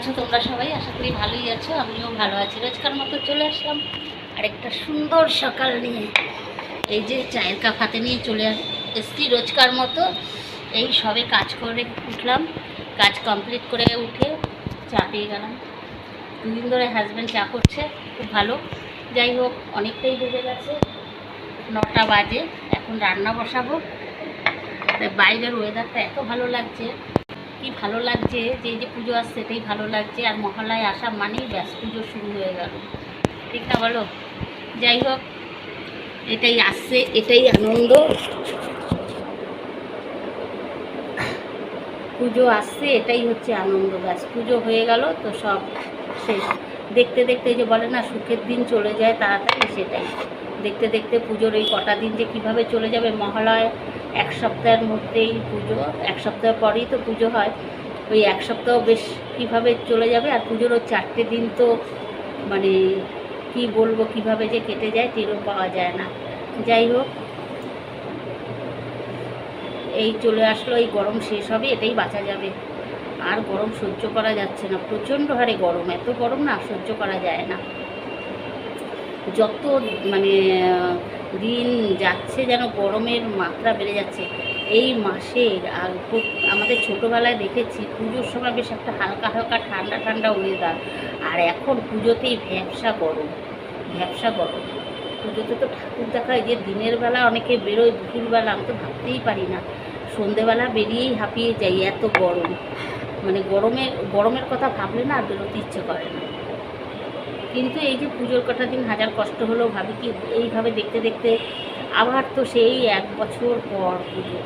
আছো তোমরা সবাই? আশা করি ভালোই আছো, আমিও ভালো আছি। রোজকার মতো চলে আসলাম আর একটা সুন্দর সকাল নিয়ে। এই যে চায়ের কাপ হাতে নিয়ে চলে এসছি রোজকার মতো। এই সবে কাজ করে উঠলাম, কাজ কমপ্লিট করে উঠে চা পেয়ে গেলাম। দুদিন ধরে হাজব্যান্ড চা করছে, খুব ভালো। যাই হোক, অনেকটাই বেজে গেছে, নটা বাজে, এখন রান্না বসাবো। বাইরের ওয়েদারটা এত ভালো লাগছে। কি ভালো লাগছে? যে যে পুজো আসছে এটাই ভালো লাগছে। আর মহালয় আসা মানেই ব্যাস, পুজো শুরু হয়ে গেল। ঠিক না বলো? যাই হোক, এটাই আসছে, এটাই আনন্দ। পুজো আসছে, এটাই হচ্ছে আনন্দ। ব্যাস, পুজো হয়ে গেল, তো সব শেষ। দেখতে দেখতে যে বলে না, সুখের দিন চলে যায় তাড়াতাড়ি, সেটাই। দেখতে দেখতে পুজোর এই কটা দিন যে কীভাবে চলে যাবে মহালয় এক সপ্তাহের মধ্যেই পুজো, এক সপ্তাহ পরেই তো পুজো হয়। ওই এক সপ্তাহ বেশ কীভাবে চলে যাবে আর পুজোর ওই চারটে দিন তো মানে কি বলব, কীভাবে যে কেটে যায় টেরও পাওয়া যায় না। যাই হোক, এই চলে আসলো, এই গরম শেষ হবে, এটাই বাঁচা যাবে। আর গরম সহ্য করা যাচ্ছে না, প্রচণ্ড হারে গরম, এত গরম না সহ্য করা যায় না। যত মানে দিন যাচ্ছে যেন গরমের মাত্রা বেড়ে যাচ্ছে, এই মাসে আর খুব আমাদের ছোটোবেলায় দেখেছি পুজোর সময় বেশ একটা হালকা হালকা, ঠান্ডা ঠান্ডা ওয়েদার আর এখন পুজোতেই ভ্যাবসা গরম ভ্যাবসা গরম। পুজোতে তো ঠাকুর দেখা যে দিনের বেলা অনেকে বেরোয় দুপুরবেলা আমি তো ভাবতেই পারি না। সন্ধেবেলা বেরিয়েই হাঁপিয়ে যাই এত গরম। মানে গরমের গরমের কথা ভাবলে না আর বেরোতে ইচ্ছে করে না। কিন্তু এই যে পুজোর কটা দিন হাজার কষ্ট হলেও ভাবি কি এইভাবে দেখতে দেখতে আবার তো সেই এক বছর পর পুজো।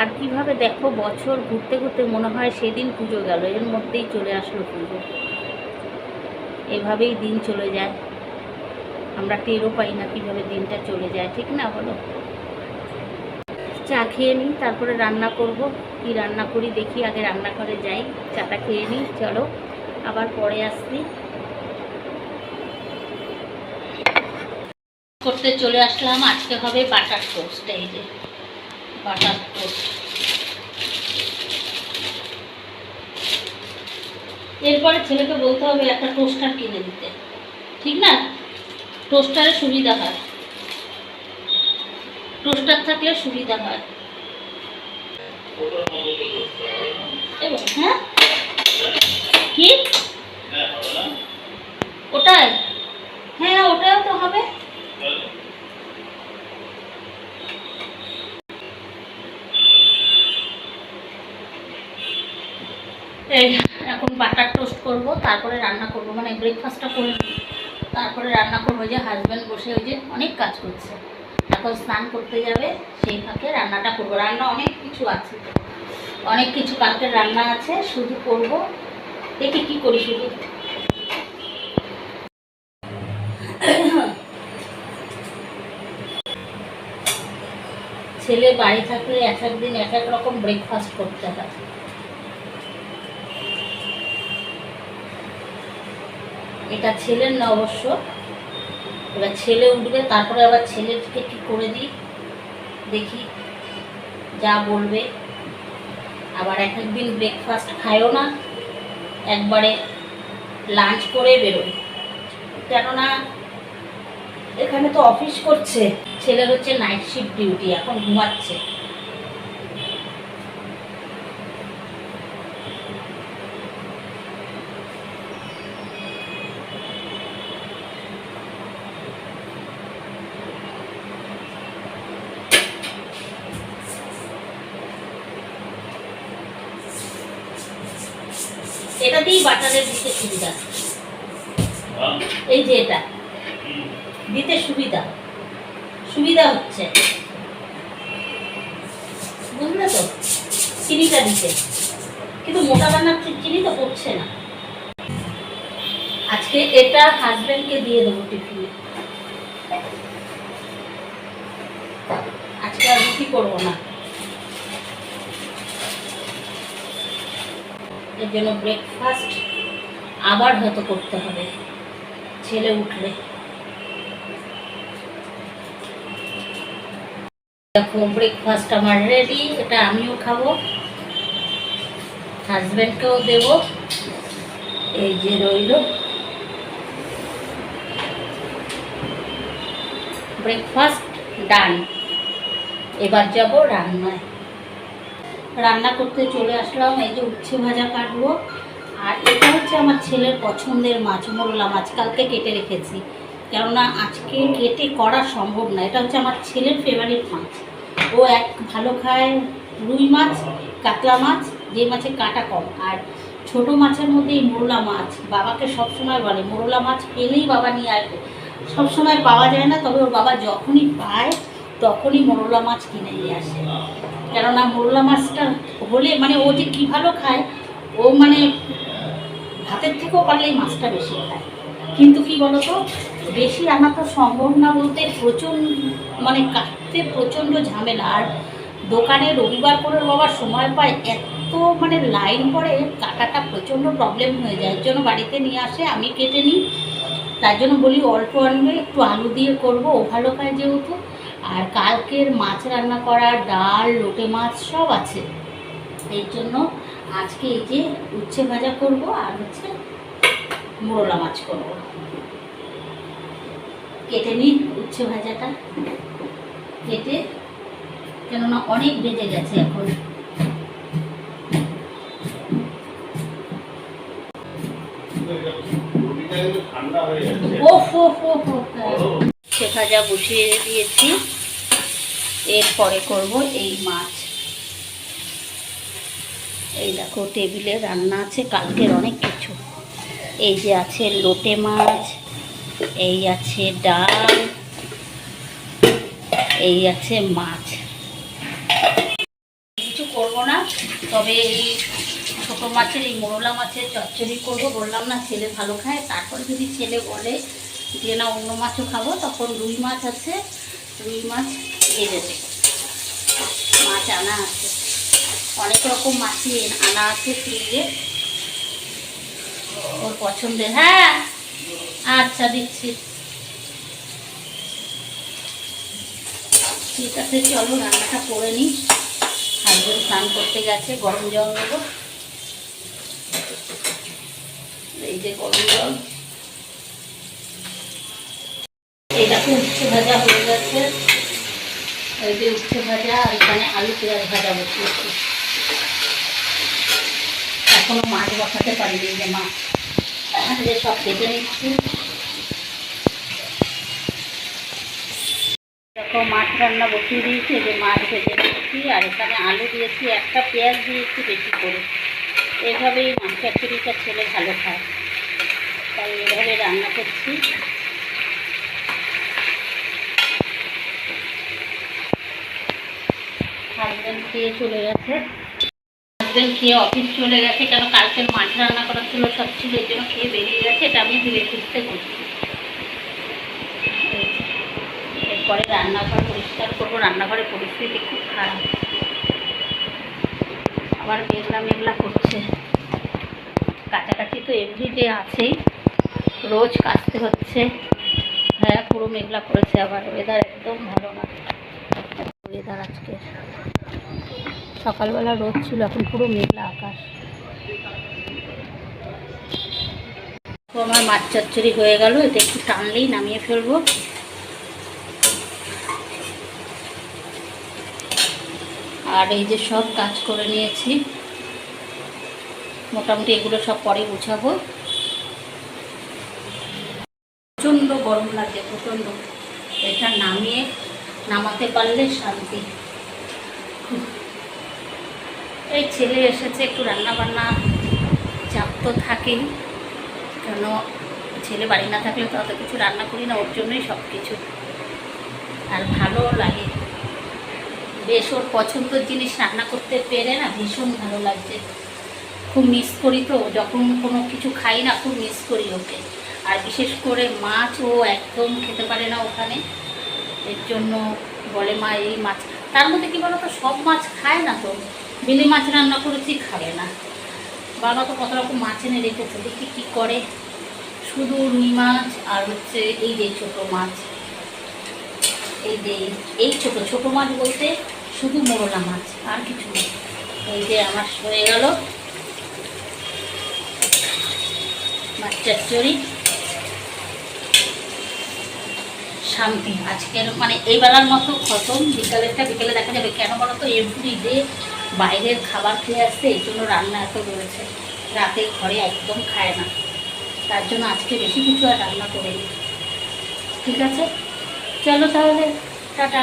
আর কীভাবে দেখো বছর ঘুরতে ঘুরতে মনে হয় সেদিন পুজো গেল, এর মধ্যেই চলে আসলো পুজো। এভাবেই দিন চলে যায়। আমরা টেরও পাই না কীভাবে দিনটা চলে যায়, ঠিক না বলো? চা খেয়ে নিই, তারপরে রান্না করব। কি রান্না করি দেখি, আগে রান্নাঘরে যাই, চাটা খেয়ে নিই, চলো। আবার পরে আসছি। করতে চলে আসলাম, আজকে হবে বাটার টোস্ট এই যে, বাটার টোস্ট। এরপরে ছেলেকে বলতে হবে একটা টোস্টার কিনে দিতে। ঠিক না? টোস্টারে সুবিধা হয়। টোস্টার থাকলে সুবিধা হয়। হ্যাঁ? কি? ওটাই? হ্যাঁ ওটাও তো হবে। এই, এখন বাটার টোস্ট করব, তারপরে রান্না করব মানে ব্রেকফাস্টটা করে তারপরে রান্না করব যে হাজব্যান্ড বসে ওই যে অনেক কাজ করছে। এখন স্নান করতে যাবে, সেই ফাঁকে রান্নাটা করব। রান্না অনেক কিছু আছে অনেক কিছু কালকের রান্না আছে, শুধু করব। দেখি কি করি শুধু। ছেলে বাড়ি থাকলে এক এক দিন এক এক রকম ব্রেকফাস্ট করতে হয়। এটা ছেলের না অবশ্য। এবার ছেলে উঠবে, তারপরে আবার ছেলেকে কি করে দিই। দেখি যা বলবে। আবার এক একদিন ব্রেকফাস্ট খায়ও না। একবারে লাঞ্চ করে বেরোয় কেননা এখানে তো অফিস করছে। ছেলের হচ্ছে নাইট শিফট ডিউটি এখন ঘুমাচ্ছে। এটা দিয়েই বাটারের দিতে সুবিধা। এই যে এটা। দিতে সুবিধা। সুবিধা হচ্ছে। বুঝলে তো? চিনিটা দিতে। কিন্তু মোটা চি- চিনি তো পড়ছে না। আজকে এটা হাজব্যান্ডকে দিয়ে দেবো টিফিনে আজকে আর রুটি করব না। এর জন্য ব্রেকফাস্ট আবার হয়তো করতে হবে। ছেলে উঠলে। দেখো ব্রেকফাস্ট আমার রেডি এটা আমিও খাব। হাজব্যান্ডকেও দেবো। এই যে রইল। ব্রেকফাস্ট ডান এবার যাব রান্নায়। রান্না করতে চলে আসলাম, এই যে উচ্ছে ভাজা কাটবো। আর এটা হচ্ছে আমার ছেলের পছন্দের মাছ, মোরলা মাছ, কালকে কেটে রেখেছি। কেননা আজকে কেটে করা সম্ভব না, এটা হচ্ছে আমার ছেলের ফেভারিট মাছ। ও এক ভালো খায় রুই মাছ, কাতলা মাছ, যে মাছে কাটা কম। আর ছোট মাছের মধ্যে এই মোরলা মাছ, বাবাকে সবসময় বলে, মোরলা মাছ পেলেই বাবা নিয়ে আসবে। সবসময় পাওয়া যায় না, তবে ওর বাবা যখনই পায়, তখনই মোরলা মাছ কিনে নিয়ে আসে। কেননা মোরলা মাছটা হলে মানে ও যে কী ভালো খায়, ও মানে ভাতের থেকেও পারলে মাছটা বেশি খায়। কিন্তু কি বলতো, বেশি আনা তো সম্ভব না বলতে প্রচণ্ড মানে কাটতে প্রচণ্ড ঝামেলা। আর দোকানে রবিবার করে বাবার সময় পায়, এত মানে লাইন পড়ে, কাটাটা প্রচণ্ড প্রবলেম হয়ে যায়। এর জন্য বাড়িতে নিয়ে আসে, আমি কেটে নিই। তার জন্য বলি, অল্প আনবে, একটু আলু দিয়ে করব, ও ভালো খায় যেহেতু। আর কালকের মাছ রান্না করা ডাল লোটে মাছ সব আছে। এই জন্য আজকে এই যে উচ্ছে ভাজা করব আর হচ্ছে মোরলা মাছ করব। কেটে নিন উচ্ছে ভাজাটা। কেটে কেননা অনেক বেজে গেছে এখন। হয়ে ওফ ওফ ওফ, হ্যাঁ। উচ্ছে ভাজা বসিয়ে দিয়েছি। এরপরে করব এই মাছ। এই দেখো, টেবিলে রান্না আছে কালকের অনেক কিছু। এই যে আছে লোটে মাছ, এই আছে ডাল, এই আছে মাছ। কিছু করব না, তবে এই ছোটো মাছের, এই মোরলা মাছের চচ্চড়ি করব। বললাম না, ছেলে ভালো খায়, তারপর যদি ছেলে বলে যে, না, অন্য মাছও খাব, তখন রুই মাছ আছে। রুই মাছ মাছ আনা আছে। অনেক রকম মাছই আনা আছে ফ্রিজে ওর পছন্দের। হ্যাঁ আচ্ছা দিচ্ছি। ঠিক আছে, চলো রান্নাটা করে নিই। হাজবেন্ড স্নান করতে গেছে, গরম জল নেব। এই যে গরম জল। দেখো, উচ্ছে ভাজা হয়ে গেছে। এই যে উচ্ছে ভাজা আর এখানে আলু পেঁয়াজ ভাজা বসিয়েছি। এখনও মাছ বসাতে পারিনি যে মাছ যে সব কেটে নিচ্ছি। দেখো, মাছ রান্না বসিয়ে দিয়েছি যে মাছ ভেজে দিচ্ছি আর এখানে আলু দিয়েছি, একটা পেঁয়াজ দিয়েছি বেশি করে। এইভাবেই মাছ চচ্চড়িটা ছেলে ভালো খায়। তাই এভাবে রান্না করছি। হাজব্যান্ড খেয়ে চলে গেছে। হাজব্যান্ড খেয়ে অফিস চলে গেছে, কেন কালকের মাছ রান্না করা ছিল, সব ছিল, এই জন্য খেয়ে বেরিয়ে গেছে, এটা আমি ধীরে সুস্থে করছি। এরপরে রান্নাঘর পরিষ্কার করব রান্নাঘরের পরিস্থিতি খুব খারাপ। আবার মেঘলা মেঘলা করছে। কাছাকাছি তো এভরিডে আছেই রোজ কাচতে হচ্ছে। হ্যাঁ পুরো মেঘলা করেছে, আবার ওয়েদার একদম ভালো না। ওয়েদার আজকে। সকালবেলা রোদ ছিল, এখন পুরো মেঘলা আকাশ। আমার মাছ চচ্চড়ি হয়ে গেল এটা একটু টানলেই নামিয়ে ফেলব। আর এই যে সব কাজ করে নিয়েছি, মোটামুটি এগুলো সব পরে গুছাবো। প্রচণ্ড গরম লাগে প্রচণ্ড। এটা নামিয়ে নামাতে পারলে শান্তি। এই ছেলে এসেছে, একটু রান্না বান্না চাপ তো থাকেই। কেন? ছেলে বাড়ি না থাকলে তো অত কিছু রান্না করি না, ওর জন্যই সব কিছু আর ভালো লাগে। বেশ, ওর পছন্দের জিনিস রান্না করতে পেরে না ভীষণ ভালো লাগছে। খুব মিস করি তো, যখন কোনো কিছু খাই না, খুব মিস করি ওকে। আর বিশেষ করে মাছ ও একদম খেতে পারে না ওখানে। এর জন্য বলে মা, এই মাছ। তার মধ্যে কী বলো তো সব মাছ খায় না তো? বিলি মাছ রান্না করেছি খাবে না? বাবা তো কত রকম মাছ এনে রেখেছে, দেখি কী করে। শুধু রুই মাছ আর হচ্ছে এই যে ছোটো মাছ। এই যে, এই ছোটো ছোটো মাছ বলতে শুধু মোরলা মাছ, আর কিছু নেই এই যে আমার হয়ে গেল। মাছ চচ্চড়ি শান্তি। আজকের মানে এই বেলার মতো খতম। বিকালেরটা বিকেলে দেখা যাবে। কেন বলো তো এভরি ডে বাইরের খাবার খেয়ে আসছে, এই জন্য রান্না এত রয়েছে রাতে ঘরে একদম খায় না। তার জন্য আজকে বেশি কিছু আর রান্না করিনি। ঠিক আছে? চলো তাহলে। টাটা।